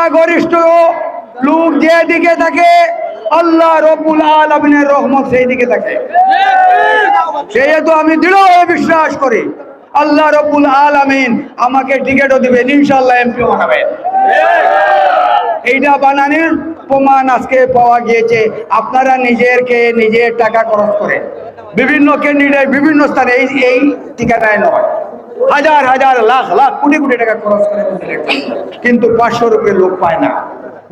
সংখ্যাগরিষ্ঠ লোক যেদিকে থাকে, আল্লাহ রব্বুল আলমিনের রহমত সেই দিকে থাকে। সেহেতু আমি দৃঢ়ভাবে বিশ্বাস করি, আল্লাহ রব্বুল আলামিন আমাকে টিকিটও দিবেন ইনশাল্লাহ এমপিও বানাবেন। এইটা বানানোর প্রমাণ আজকে পাওয়া গিয়েছে, আপনারা নিজেরকে নিজের টাকা খরচ করে বিভিন্ন ক্যান্ডিডেট বিভিন্ন স্থানে এই এই টিকাটায় নয় হাজার হাজার, লাখ লাখ, কোটি কোটি টাকা খরচ করে কিন্তু পাঁচশো রুপে লোক পায় না।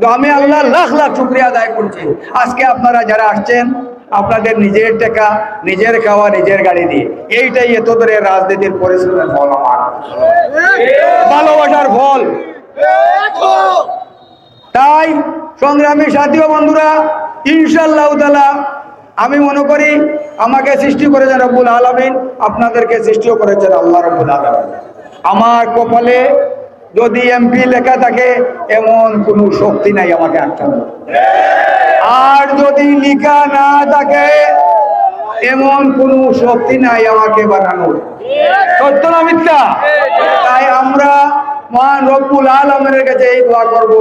তো আমি আল্লাহ লাখ লাখ শুক্রিয়া আদায় করছি। আজকে আপনারা যারা আসছেন, আপনাদের নিজের টাকা, নিজের খাওয়া, নিজের গাড়ি দিয়ে। এইটাই এত ধরে রাজনীতির পরিশ্রমের ফল আমার। ভালোবাসার ফল। তাই সংগ্রামী সাথী বন্ধুরা ইনশাল্লাহ আমি মনে করি আমাকে সৃষ্টি করেছেন রব্বুল আলমিন, আপনাদেরকে সৃষ্টিও করেছেন আল্লাহ রব্বুল আলমিন। আমার কপালে যদি এমপি লেখা থাকে, এমন কোনো শক্তি নাই আমাকে আটকানো আর যদি লিখা না থাকে, এমন কোনো শক্তি নাই আমাকে বানানোর সত্য না মিথ্যা? তাই আমরা মহান রব্বুল আলমের কাছে এই দোয়া করব।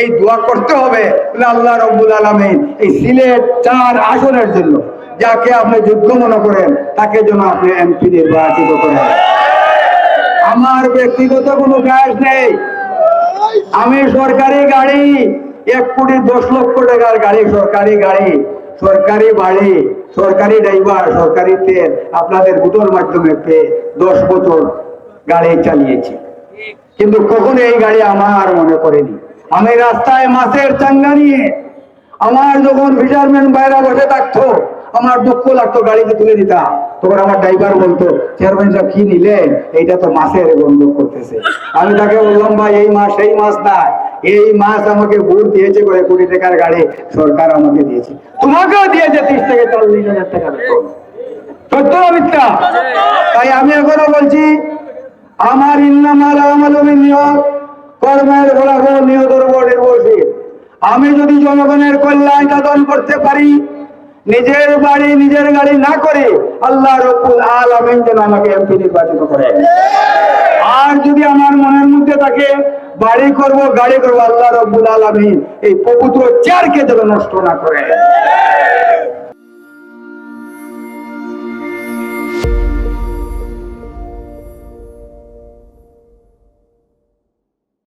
এই দোয়া করতে হবে আল্লাহ রব্বুল আলমিন এই সিলেট চার আসনের জন্য যাকে আপনি যোগ্য মনে করেন, তাকে যেন আপনি এমপি নির্বাচিত করেন। আমার ব্যক্তিগত কোনো কাজ নেই। আমি সরকারি গাড়ি, এক কোটি দশ লক্ষ টাকার গাড়ি, সরকারি গাড়ি, সরকারি বাড়ি, সরকারি ড্রাইভার, সরকারি তেল, আপনাদের গুটোর মাধ্যমে পেয়ে দশ বছর গাড়ি চালিয়েছি। কিন্তু কখনো এই গাড়ি আমার মনে করেনি আমি রাস্তায় মাছের চাঙ্গা নিয়ে আমার যখন ফিশারম্যান বাইরা বসে থাকতো আমার দুঃখ লাগতো গাড়িতে তুলে দিতাম। তখন আমার ড্রাইভার বলতো, চেয়ারম্যান সাহেব, কি নিলেন? এইটা তো মাছের গন্ধ করতেছে। আমি তাকে বললাম, ভাই, এই মাছ সেই মাছ না এই মাছ আমাকে ভোট দিয়েছে করে কোটি টাকার গাড়ি সরকার আমাকে দিয়েছে। তোমাকেও দিয়েছে ত্রিশ থেকে চল্লিশ হাজার টাকা তাই আমি এখনও বলছি, আমার ইন্নামাল আমাল কর্মের ফলাফল নির্ভরশীল। আমি যদি জনগণের কল্যাণ সাধন করতে পারি নিজের বাড়ি, নিজের গাড়ি না করে আল্লাহ রব্বুল আলামিন যেন আমাকে এমপি নির্বাচিত করে। আর যদি আমার মনের মধ্যে থাকে, বাড়ি করব, গাড়ি করব, আল্লাহ রব্বুল আলামিন এই পবিত্র চেয়ারকে যেন নষ্ট না করে।